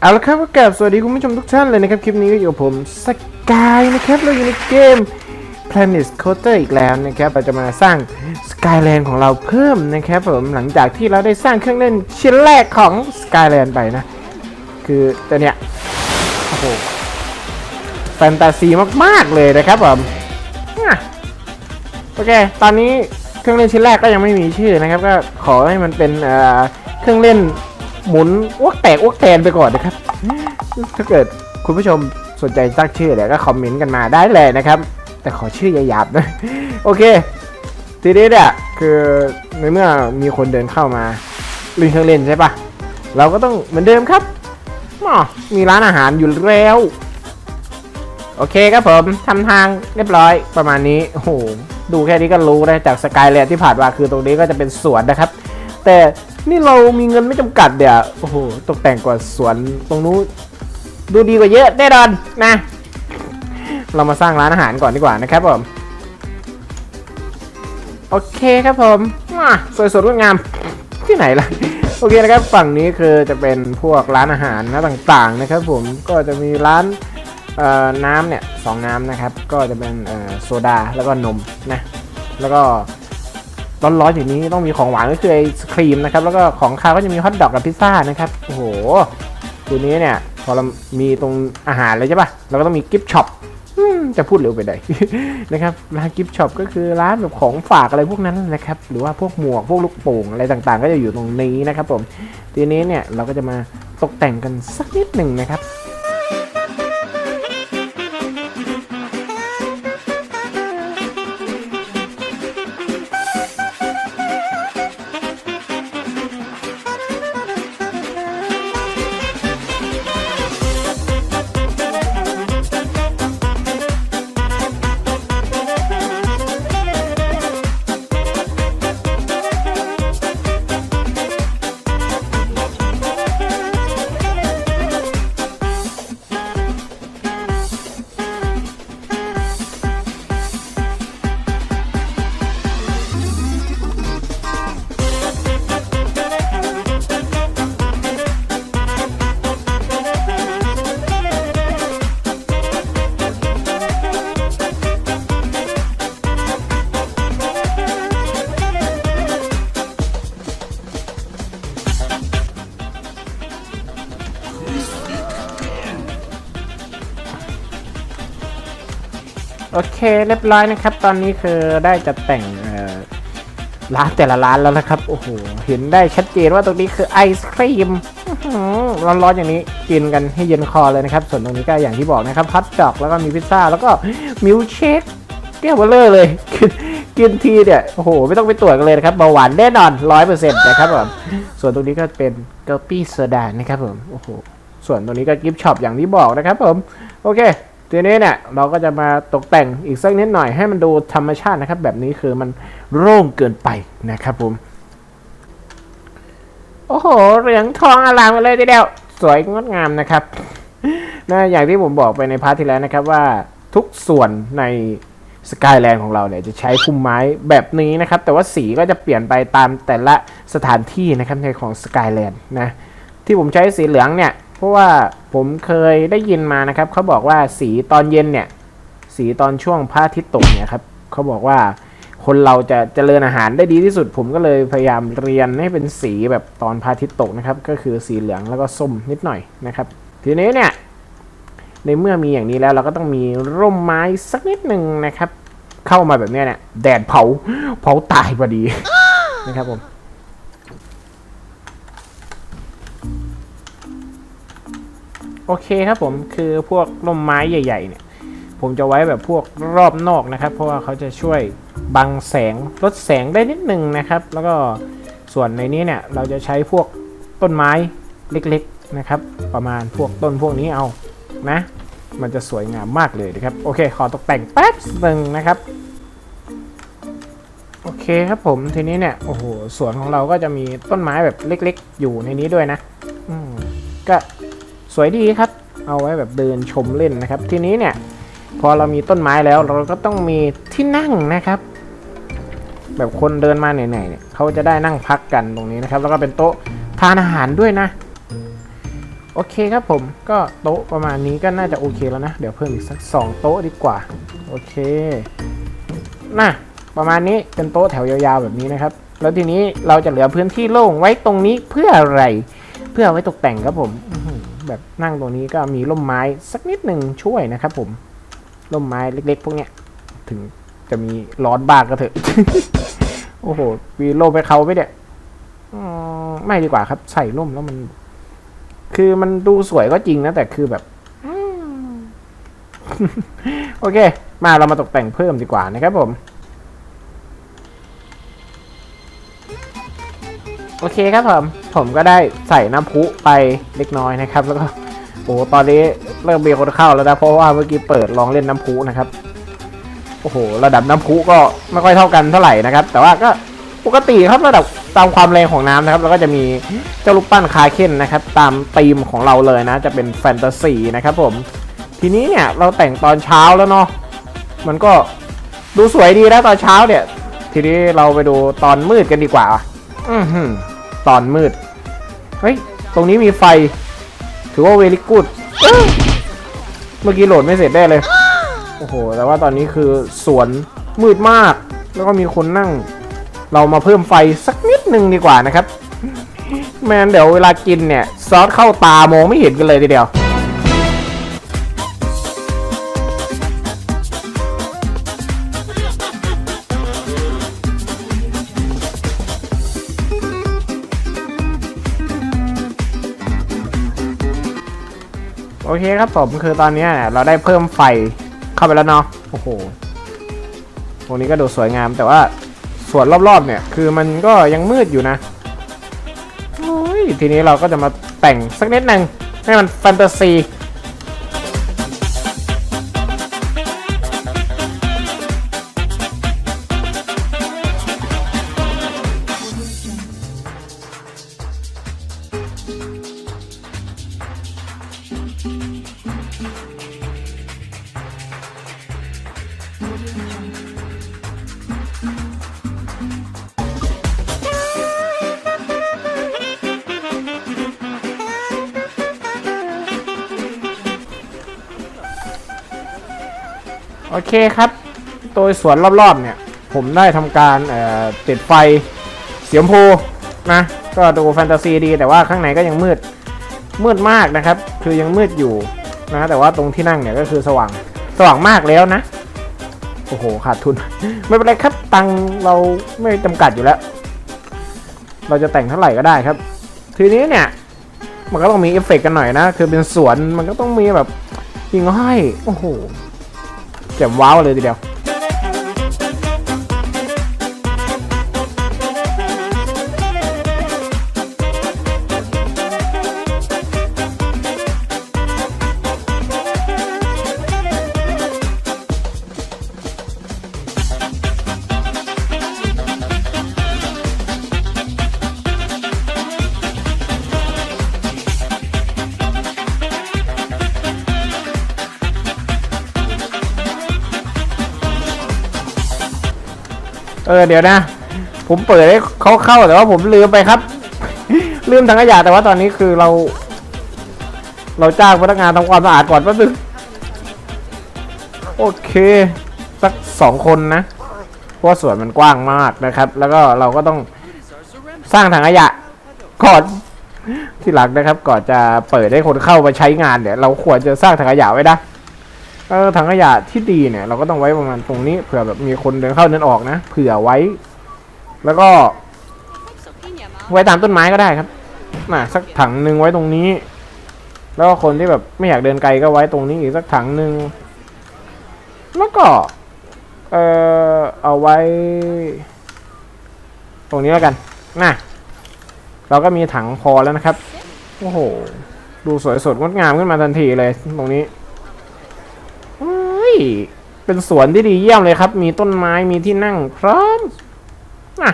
เอาละครับก็กราบสวัสดีคุณผู้ชมทุกท่านเลยนะครับ คลิปนี้ก็อยู่กับผมสกายนะครับเราอยู่ในเกม Planet Coaster อีกแล้วนะครับ เราจะมาสร้าง Skyland ของเราเพิ่มนะครับผมหลังจากที่เราได้สร้างเครื่องเล่นชิ้นแรกของ Skyland ไปนะ คือตัวเนี้ยโอ้โหแฟนตาซีมากๆเลยนะครับผมโอเค ตอนนี้เครื่องเล่นชิ้นแรกก็ยังไม่มีชื่อนะครับ ก็ขอให้มันเป็นเอ่อเครื่องเล่น หมุนอ้วกแตกอ้วกแตนไปก่อนนะครับ ถ้าเกิดคุณผู้ชมสนใจตั้งชื่อเนี่ยก็คอมเมนต์กันมาได้เลยนะครับ แต่ขอชื่อหยาบๆนะโอเค ทีนี้เนี่ยคือในเมื่อมีคนเดินเข้ามาล่นเครื่องเล่นใช่ปะเราก็ต้องเหมือนเดิมครับอ๋อมีร้านอาหารอยู่แล้วโอเคครับผมทำทางเรียบร้อยประมาณนี้โอ้โหดูแค่นี้ก็รู้นะจากสกายแลนด์ที่ผ่านมาคือตรงนี้ก็จะเป็นสวนนะครับ แต่ นี่เรามีเงินไม่จำกัดเดี๋ยวโอ้โห ตกแต่งกว่าสวนตรงนู้นดูดีกว่าเยอะแน่นอนนะ เรามาสร้างร้านอาหารก่อนดีกว่านะครับผม โอเคครับผมมาสวยสดงดงามที่ไหนล่ะ โอเคนะครับ ฝั่งนี้คือจะเป็นพวกร้านอาหารนะต่างๆนะครับผม ก็จะมีร้านน้ำเนี่ยสองน้ำนะครับ ก็จะเป็นโซดาแล้วก็นมนะ แล้วก็ ร้อนๆอย่างนี้ต้องมีของหวานก็คือไอศครีมนะครับ แล้วก็ของคาวก็จะมีฮอทดอกกับพิซซ่านะครับโอ้โหทีนี้เนี่ยพอเรามีตรงอาหารเลยใช่ปะเราก็ต้องมีกิฟต์ช็อปจะพูดเร็วไปไหนนะครับร้านกิฟต์ช็อปก็คือร้านแบบของฝากอะไรพวกนั้นนะครับ หรือว่าพวกหมวกพวกลูกโป่งอะไรต่างๆ ก็จะอยู่ตรงนี้นะครับผมทีนี้เนี่ยเราก็จะมาตกแต่งกันสักนิดหนึ่งนะครับ โอเคเรียบร้อยนะครับ ตอนนี้คือได้จัดแต่งร้านแต่ละร้านแล้วนะครับ โอ้โห เห็นได้ชัดเจนว่าตรงนี้คือไอศครีมร้อนๆอย่างนี้กินกันให้เย็นคอเลยนะครับ ส่วนตรงนี้ก็อย่างที่บอกนะครับพัดดอกแล้วก็มีพิซซ่า แล้วก็มิลค์เชคแก้วเบลเลอร์เลยกินกินทีเนี่ยโอ้โห ไม่ต้องไปตรวจกันเลยนะครับเบาหวานแน่นอนร้อยเปอร์เซ็นต์นะครับผมส่วนตรงนี้ก็เป็นเกลปี้โซดานะครับผมโอ้โหส่วนตรงนี้ก็กิฟช็อปอย่างที่บอกนะครับผมโอเค ทีนี้เนี่ยเราก็จะมาตกแต่งอีกสักนิดหน่อยให้มันดูธรรมชาตินะครับ แบบนี้คือมันโล่งเกินไปนะครับผม โอ้โหเหลืองทองอลามกันเลยทีเดียว สวยงดงามนะครับนะอย่างที่ผมบอกไปในพาร์ทที่แล้วนะครับว่าทุกส่วนในสกายแลนด์ของเราเนี่ยจะใช้พุ่มไม้แบบนี้นะครับ แต่ว่าสีก็จะเปลี่ยนไปตามแต่ละสถานที่นะครับในของสกายแลนด์นะที่ผมใช้สีเหลืองเนี่ย เพราะว่า ผมเคยได้ยินมานะครับเขาบอกว่าสีตอนเย็นเนี่ย สีตอนช่วงพระอาทิตย์ตกเนี่ยครับเขาบอกว่าคนเราจะเจริญอาหารได้ดีที่สุด ผมก็เลยพยายามเรียนให้เป็นสีแบบตอนพระอาทิตย์ตกนะครับ ก็คือสีเหลืองแล้วก็ส้มนิดหน่อยนะครับ ทีนี้เนี่ย ในเมื่อมีอย่างนี้แล้วเราก็ต้องมีร่มไม้สักนิดหนึ่งนะครับ เข้ามาแบบนี้เนี่ยแดดเผาเผาตายพอดีนะครับผม โอเคครับผมคือพวกร่มไม้ใหญ่ๆเนี่ยผมจะไว้แบบพวกรอบนอกนะครับ เพราะว่าเขาจะช่วยบังแสงลดแสงได้นิดนึงนะครับ แล้วก็ส่วนในนี้เนี่ยเราจะใช้พวกต้นไม้เล็กๆนะครับ ประมาณพวกต้นพวกนี้เอานะ มันจะสวยงามมากเลยนะครับ โอเค ขอตกแต่งแป๊บหนึ่งนะครับ โอเคครับผมทีนี้เนี่ยโอ้โหสวนของเราก็จะมีต้นไม้แบบเล็ก ๆ อยู่ในนี้ด้วยนะ อืมก็ วยดีครับ เอาไว้แบบเดินชมเล่นนะครับ ทีนี้เนี่ยพอเรามีต้นไม้แล้วเราก็ต้องมีที่นั่งนะครับ แบบคนเดินมาเหนื่อยๆเนี่ยเขาจะได้นั่งพักกันตรงนี้นะครับ แล้วก็เป็นโต๊ะทานอาหารด้วยนะ โอเคครับผมก็โต๊ะประมาณนี้ก็น่าจะโอเคแล้วนะ เดี๋ยวเพิ่มอีกสัก2โต๊ะดีกว่า โอเคน่ะประมาณนี้เป็นโต๊ะแถวยาวๆแบบนี้นะครับ แล้วทีนี้เราจะเหลือพื้นที่โล่งไว้ตรงนี้เพื่ออะไร เพื่อไว้ตกแต่งครับผม แบบนั่งตรงนี้ก็มีร่มไม้สักนิดหนึ่งช่วยนะครับผมร่มไม้เล็ก ๆ พวกเนี้ยถึงจะมีร้อนบ้างก็เถอะ โอ้โหมีร่มไปเขาไปเนี่ยอไม่ดีกว่าครับใส่ร่มแล้วมัน คือมันดูสวยก็จริงนะ แต่คือแบบโอเค มาเรามาตกแต่งเพิ่มดีกว่านะครับผม โอเคครับผม ผมก็ได้ใส่น้ำพุไปเล็กน้อยนะครับ แล้วก็โอ้ตอนนี้เริ่มมีคนเข้าแล้วนะเพราะว่าเมื่อกี้เปิดลองเล่นน้ำพุนะครับโอ้โหระดับน้ำพุก็ไม่ค่อยเท่ากันเท่าไหร่นะครับ แต่ว่าก็ปกติครับระดับตามความแรงของน้ำนะครับ แล้วก็จะมีเจ้าลูกปั้นคาเคนนะครับ ตามธีมของเราเลยนะ จะเป็นแฟนตาซีนะครับผมทีนี้เนี่ยเราแต่งตอนเช้าแล้วเนาะมันก็ดูสวยดีนะตอนเช้าเนี่ย ทีนี้เราไปดูตอนมืดกันดีกว่าอือตอนมืด เฮ้ย ตรงนี้มีไฟ ถือว่าเวลิกูดเมื่อกี้โหลดไม่เสร็จได้เลย โอ้โห แต่ว่าตอนนี้คือสวนมืดมาก แล้วก็มีคนนั่ง เรามาเพิ่มไฟสักนิดนึงดีกว่านะครับแมนเดี๋ยวเวลากินเนี่ย ซอสเข้าตามองไม่เห็นกันเลยทีเดียว โอเคครับผมคือตอนนี้เราได้เพิ่มไฟเข้าไปแล้วเนาะโอ้โหตรงนี้ก็ดูสวยงาม แต่ว่าส่วนรอบๆเนี่ยคือมันก็ยังมืดอยู่นะทีนี้เราก็จะมาแต่งสักนิดหนึ่งให้มันแฟนตาซี เคครับโดยสวนรอบๆเนี่ย ผมได้ทำการติดไฟเสียมพูนะ ก็ดูแฟนตาซีดีแต่ว่าข้างในก็ยังมืด มืดมากนะครับ คือยังมืดอยู่นะแต่ว่าตรงที่นั่งเนี่ยก็คือสว่างสว่างมากแล้วนะ โอ้โห ขาดทุน ไม่เป็นไรครับตังเราไม่จำกัดอยู่แล้ว เราจะแต่งเท่าไหร่ก็ได้ครับ ทีนี้เนี่ย มันก็ต้องมีเอฟเฟกต์กันหน่อยนะ คือเป็นสวนมันก็ต้องมีแบบหิ่งห้อยโอ้โห แจ่มว้าวเลยทีเดียว เออเดี๋ยวนะ ผมเปิดให้เขาเข้าแต่ว่าผมลืมไปครับ ลืมถังขยะแต่ว่าตอนนี้คือเรา เราจ้างพนักงานทำความสะอาดก่อนแป๊บนึงโอเค สักสองคนนะเพราะสวนมันกว้างมากนะครับ แล้วก็เราก็ต้องสร้างถังขยะก่อนที่หลังนะครับ ก่อนจะเปิดให้คนเข้ามาใช้งานเนี่ย เราควรจะสร้างถังขยะไว้นะ เออถังขยะที่ดีเนี่ย เราก็ต้องไว้ประมาณตรงนี้เผื่อแบบมีคนเดินเข้าเดินออกนะเผื่อไว้ แล้วก็ ไว้ตามต้นไม้ก็ได้ครับมาสักถังหนึ่งไว้ตรงนี้ แล้วก็คนที่แบบไม่อยากเดินไกลก็ไว้ตรงนี้อีกสักถังหนึ่งแล้วก็ เออเอาไว้ ตรงนี้แล้วกันนะเราก็มีถังพอแล้วนะครับโอ้โหดูสวยสดงดงามขึ้นมาทันทีเลยตรงนี้ ย เป็นสวนที่ดีเยี่ยมเลยครับ มีต้นไม้มีที่นั่งพร้อมนะ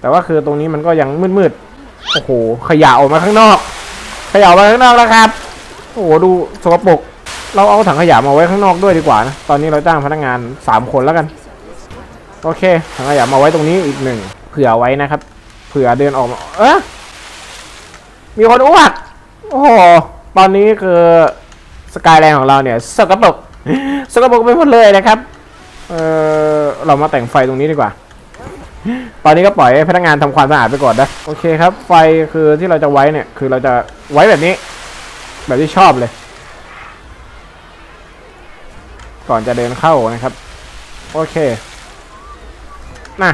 แต่ว่าคือตรงนี้มันก็ยังมืดๆ โอ้โห ขยะออกมาข้างนอก ขยะออกมาข้างนอกแล้วครับ โอ้โห ดูสกปรก เราเอาถังขยะมาไว้ข้างนอกด้วยดีกว่านะ ตอนนี้เราจ้างพนักงาน3คนแล้วกัน โอเค ถังขยะมาไว้ตรงนี้อีกหนึ่ง เผื่อไว้นะครับ เผื่อเดินออกมา เออมีคนอ้วก โอ้โห ตอนนี้คือสกายแลนของเราเนี่ยสกปรก สกปรกไปหมดเลยนะครับ เออเรามาแต่งไฟตรงนี้ดีกว่า ตอนนี้ก็ปล่อยให้พนักงานทำความสะอาดไปก่อนนะ โอเคครับ ไฟคือที่เราจะไว้เนี่ย คือเราจะไว้แบบนี้ แบบที่ชอบเลย ก่อนจะเดินเข้านะครับ โอเค น่ะ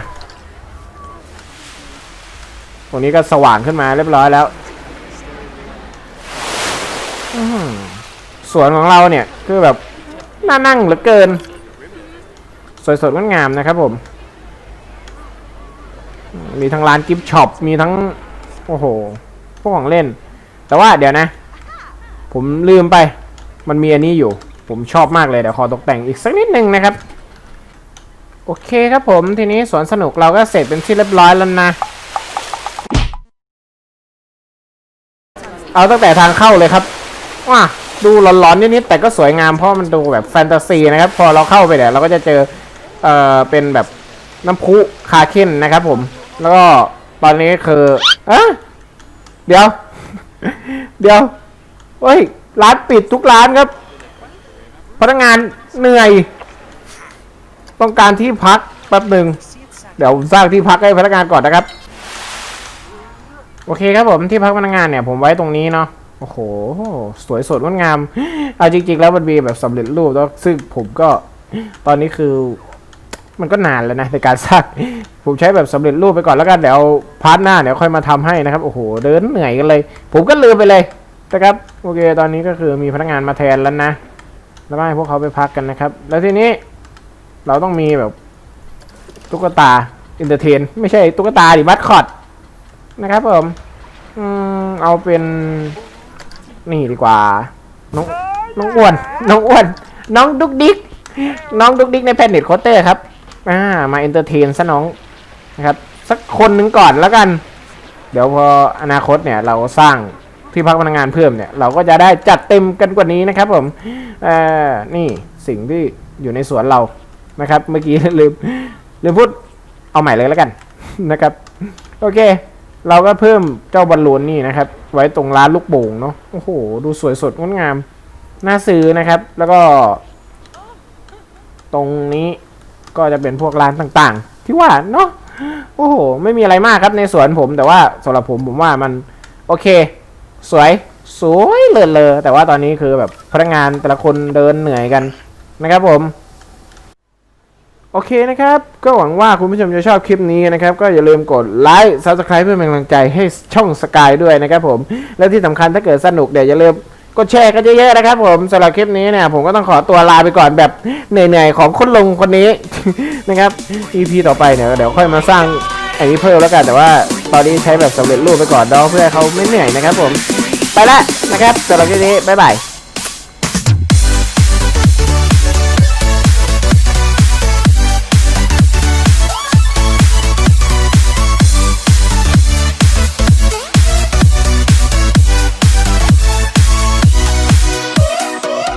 ตรงนี้ก็สว่างขึ้นมาเรียบร้อยแล้วสวนของเราเนี่ย คือแบบ น่านั่งเหลือเกิน สวยสดงดงามนะครับผม มีทั้งร้านกิฟช็อปมีทั้ง โอ้โห พวกของเล่น แต่ว่าเดี๋ยวนะ ผมลืมไป มันมีอันนี้อยู่ ผมชอบมากเลย เดี๋ยวขอตกแต่งอีกสักนิดนึงนะครับ โอเคครับผม ทีนี้สวนสนุกเราก็เสร็จเป็นที่เรียบร้อยแล้วนะเอาตั้งแต่ทางเข้าเลยครับว้า ดูหลอนๆนิดๆแต่ก็สวยงามเพราะมันดูแบบแฟนตาซีนะครับ พอเราเข้าไปเนี่ยเราก็จะเจอเอ่อเป็นแบบน้ำพุคาเคนนะครับผม แล้วก็ตอนนี้คืออะเดี๋ยว เดี๋ยวเฮ้ย ร้านปิดทุกร้านครับ พนักงานเหนื่อย ต้องการที่พักแป๊บหนึ่งเดี๋ยวสร้างที่พักให้พนักงานก่อนนะครับ โอเคครับผมที่พักพนักงานเนี่ย ผมไว้ตรงนี้เนาะ โอ้โห สวยสดงดงาม เอาจริง ๆ แล้วมันมีแบบสำเร็จรูปแล้วซึ่งผมก็ตอนนี้คือ มันก็นานแล้วนะในการสร้างผมใช้แบบสำเร็จรูปไปก่อนแล้วกันเดี๋ยวพาร์ทหน้าเดี๋ยวค่อยมาทำให้นะครับ โอ้โห เดินเหนื่อยกันเลย ผมก็ลืมไปเลยนะครับ โอเค ตอนนี้ก็คือมีพนักงานมาแทนแล้วนะแล้วให้พวกเขาไปพักกันนะครับ แล้วทีนี้เราต้องมีแบบตุ๊กตาอินเตอร์เทน ไม่ใช่ตุ๊กตาดิมัดคอดนะครับผมอืมเอาเป็น นี่ดีกว่า น้องน้องอ้วน น้องอ้วน น้องดุกดิก น้องดุกดิกในแพนเน็ตโคเตอร์ครับ อ่า มาเอนเตอร์เทนซะน้องนะครับ สักคนหนึ่งก่อนแล้วกัน เดี๋ยวพออนาคตเนี่ยเราสร้างที่พักพนักงานเพิ่มเนี่ยเราก็จะได้จัดเต็มกันกว่านี้นะครับผมเอ่อนี่สิ่งที่อยู่ในสวนเรานะครับ เมื่อกี้ลืมลืมพูดเอาใหม่เลยแล้วกันนะครับ โอเค เราก็เพิ่มเจ้าบอลลูนนี่นะครับ ไว้ตรงร้านลูกโป่งเนาะโอ้โห ดูสวยสดงดงามน่าซื้อนะครับ แล้วก็ ตรงนี้ก็จะเป็นพวกร้านต่างๆ ที่ว่าเนาะโอ้โห ไม่มีอะไรมากครับในสวนผม แต่ว่าสำหรับผมผมว่ามันโอเค สวยสวยเลยเลยแต่ว่าตอนนี้คือแบบพนักงานแต่ละคนเดินเหนื่อยกันนะครับผม อเคนะครับ ก็หวังว่าคุณผู้ชมจะชอบคลิปนี้นะครับ ก็อย่าลืมกดไลค์ Subscribe เพื่อเป็นกำลังใจให้ช่องสกายด้วยนะครับผม และที่สำคัญถ้าเกิดสนุกเดี๋ยวอย่าลืมกดแชร์กันเยอะๆนะครับผมสำหรับคลิปนี้เนี่ยผมก็ต้องขอตัวลาไปก่อนแบบเหนื่อยๆของคนลงคนนี้ นะครับ EP ต่อไปเนี่ยเดี๋ยวค่อยมาสร้างอันนี้เพิ่มแล้วกันแต่ว่าตอนนี้ใช้แบบสำเร็จรูปไปก่อนเนาะเพื่อเขาไม่เหนื่อยนะครับผมไปละนะครับสำหรับคลิปนี้บ๊ายบาย